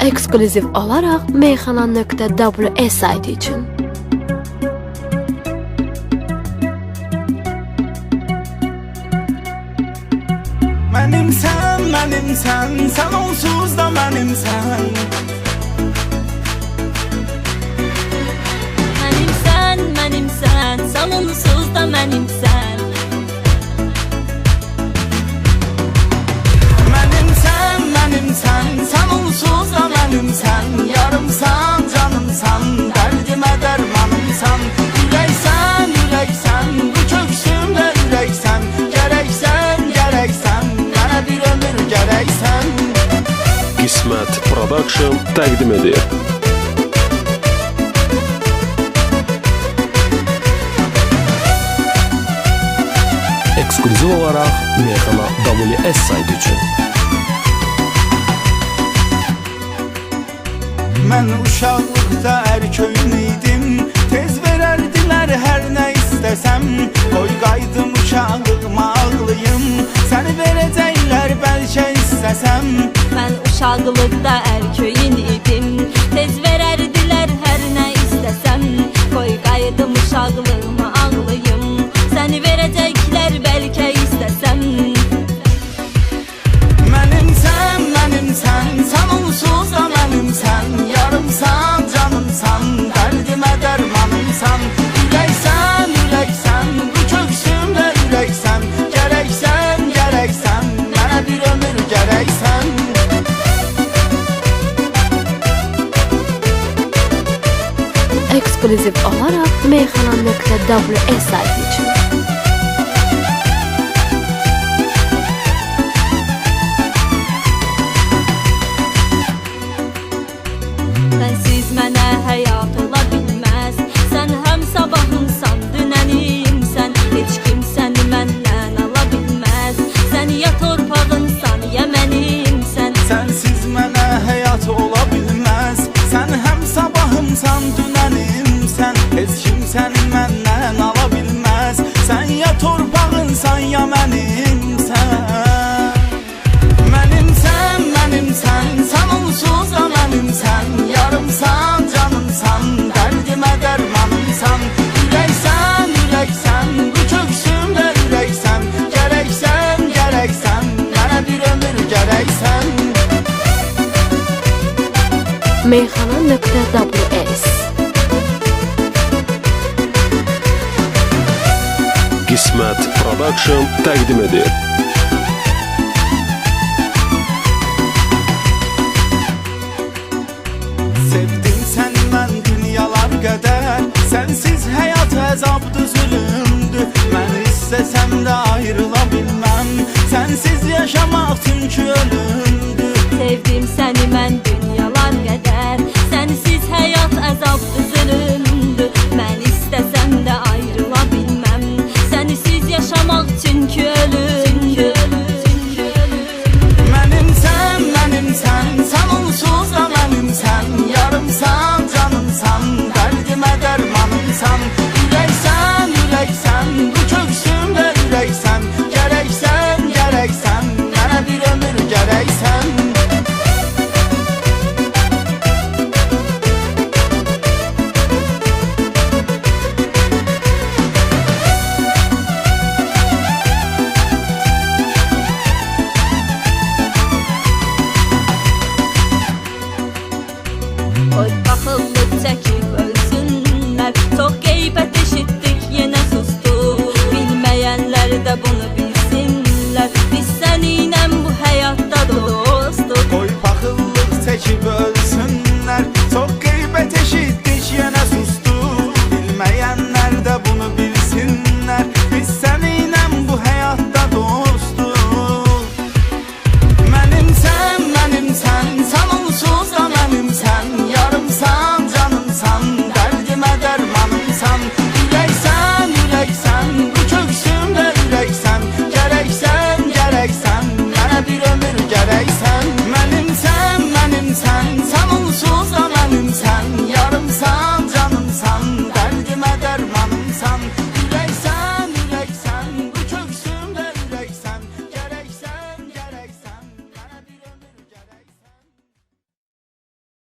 Ekskluziv olaraq meyxana.ws sayti üçün. Mənimsən, mənimsən, sən onsuz da mənimsən Mənimsən, mənimsən, sən onsuz da mənimsən Mənimsən, Qismət Production təqdim edir. Ekskluziv olaraq Meyxana WS sayti üçün. Mən uşaqlıqda ərköyün idim Tez verərdilər hər nə istəsəm Qoy qaydım uşaqlığıma ağlayım Səni verəcəklər bəlkə istəsəm Mən uşaqlıqda Ekskluziv olaraq meyxana.ws sayti meyxana.ws Qismət Production təqdim edir. Sevdim səni mən dünyalar qədər. Sənsiz həyat əzabdı, zülümdü Mən istəsəm də ayrıla bilməm. Sənsiz yaşamaq çünki ölümdü Sevdim səni mən dünyalar hands,